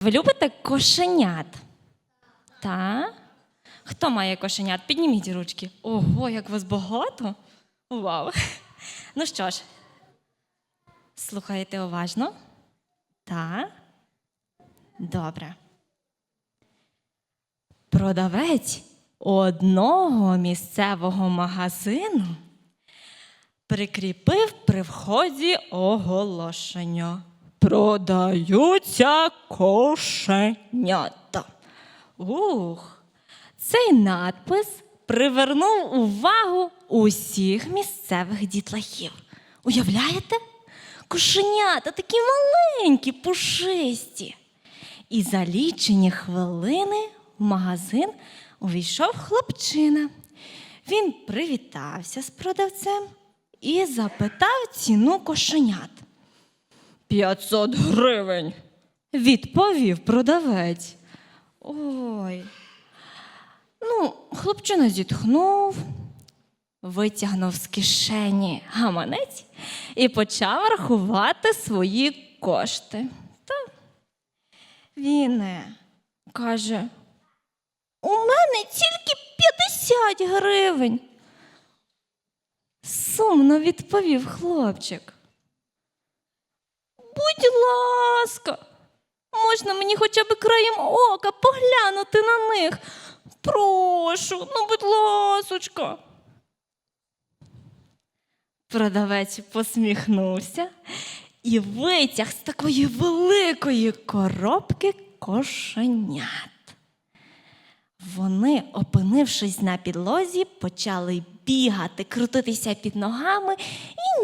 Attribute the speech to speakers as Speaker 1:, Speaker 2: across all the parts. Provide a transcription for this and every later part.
Speaker 1: Ви любите кошенят? Та? Хто має кошенят? Підніміть ручки. Ого, як вас багато. Вау. Ну що ж, слухайте уважно. Та? Добре. Продавець одного місцевого магазину прикріпив при вході оголошення. Продаються кошенята. Ух, цей надпис привернув увагу усіх місцевих дітлахів. Уявляєте? Кошенята такі маленькі, пушисті. І за лічені хвилини в магазин увійшов хлопчина. Він привітався з продавцем і запитав ціну кошенят. П'ятсот гривень, відповів продавець. Ой. Ну, хлопчина зітхнув, витягнув з кишені гаманець і почав рахувати свої кошти. Та він е, каже: У мене тільки 50 гривень. Сумно відповів хлопчик. Ласка, можна мені хоча б краєм ока поглянути на них. Прошу, ну, будь ласочка. Продавець посміхнувся і витяг з такої великої коробки кошенят. Вони, опинившись на підлозі, почали бігати, крутитися під ногами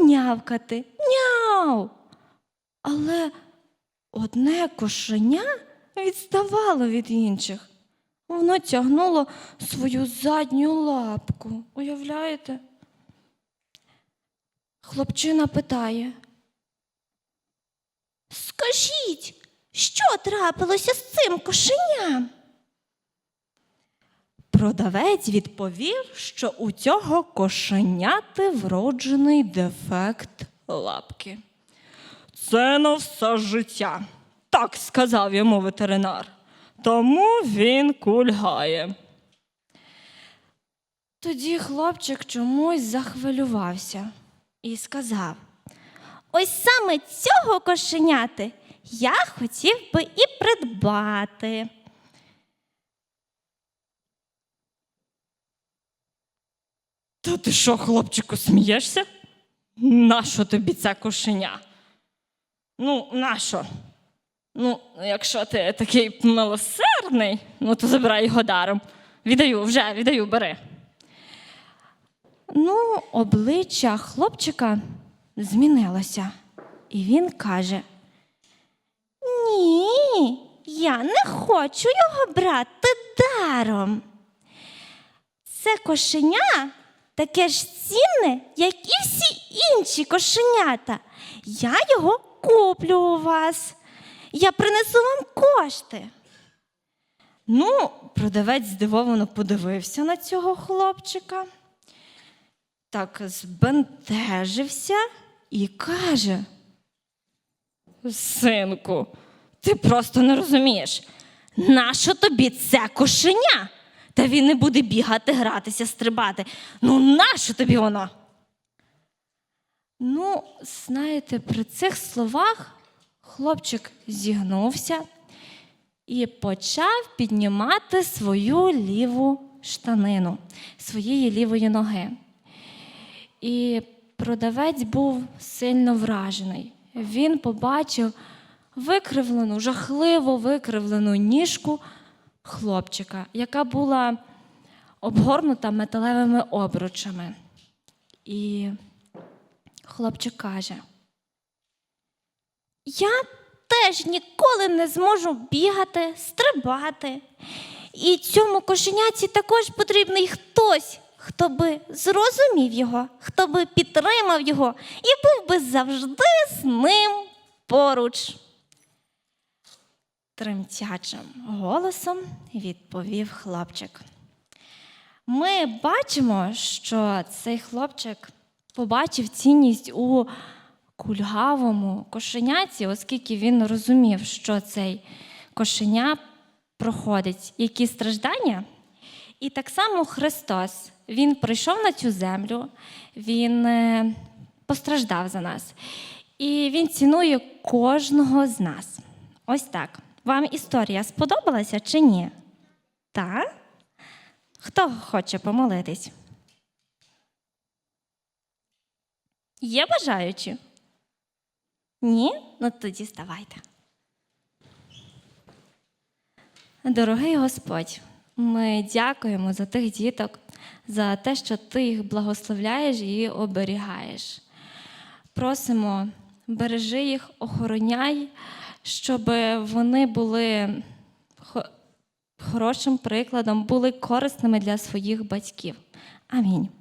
Speaker 1: і нявкати. Няу! Але одне кошеня відставало від інших. Воно тягнуло свою задню лапку. Уявляєте? Хлопчина питає. Скажіть, що трапилося з цим кошеням? Продавець відповів, що у цього кошеняти вроджений дефект лапки. Це на все життя, так сказав йому ветеринар. Тому він кульгає. Тоді хлопчик чомусь захвилювався і сказав: Ось саме цього кошеняти я хотів би і придбати. Та ти що, хлопчику, смієшся? Нащо тобі це кошеня? Ну, нащо? Ну, якщо ти такий милосердний, ну то забирай його даром. Віддаю, вже віддаю, бери. Ну, обличчя хлопчика змінилося, і він каже: Ні, я не хочу його брати даром. Це кошеня таке ж цінне, як і всі інші кошенята. Я його куплю у вас. Я принесу вам кошти. Ну, продавець здивовано подивився на цього хлопчика, так збентежився і каже: Синку, ти просто не розумієш, нащо тобі це кошеня? Та він не буде бігати, гратися, стрибати. Ну, нащо тобі воно? Ну, знаєте, при цих словах хлопчик зігнувся і почав піднімати свою ліву штанину своєї лівої ноги. І продавець був сильно вражений. Він побачив викривлену, жахливо викривлену ніжку хлопчика, яка була обгорнута металевими обручами. І хлопчик каже: Я теж ніколи не зможу бігати, стрибати. І цьому кошеняці також потрібний хтось, хто би зрозумів його, хто би підтримав його і був би завжди з ним поруч. Тремтячим голосом відповів хлопчик. Ми бачимо, що цей хлопчик побачив цінність у кульгавому кошеняці, оскільки він розумів, що цей кошеня проходить які страждання. І так само Христос, Він прийшов на цю землю, Він е, постраждав за нас. І Він цінує кожного з нас. Ось так. Вам історія сподобалася чи ні? Так? Хто хоче помолитись? Є бажаючі? Ні? Ну тоді ставайте. Дорогий Господь, ми дякуємо за тих діток, за те, що ти їх благословляєш і оберігаєш. Просимо, бережи їх, охороняй, щоб вони були хорошим прикладом, були корисними для своїх батьків. Амінь.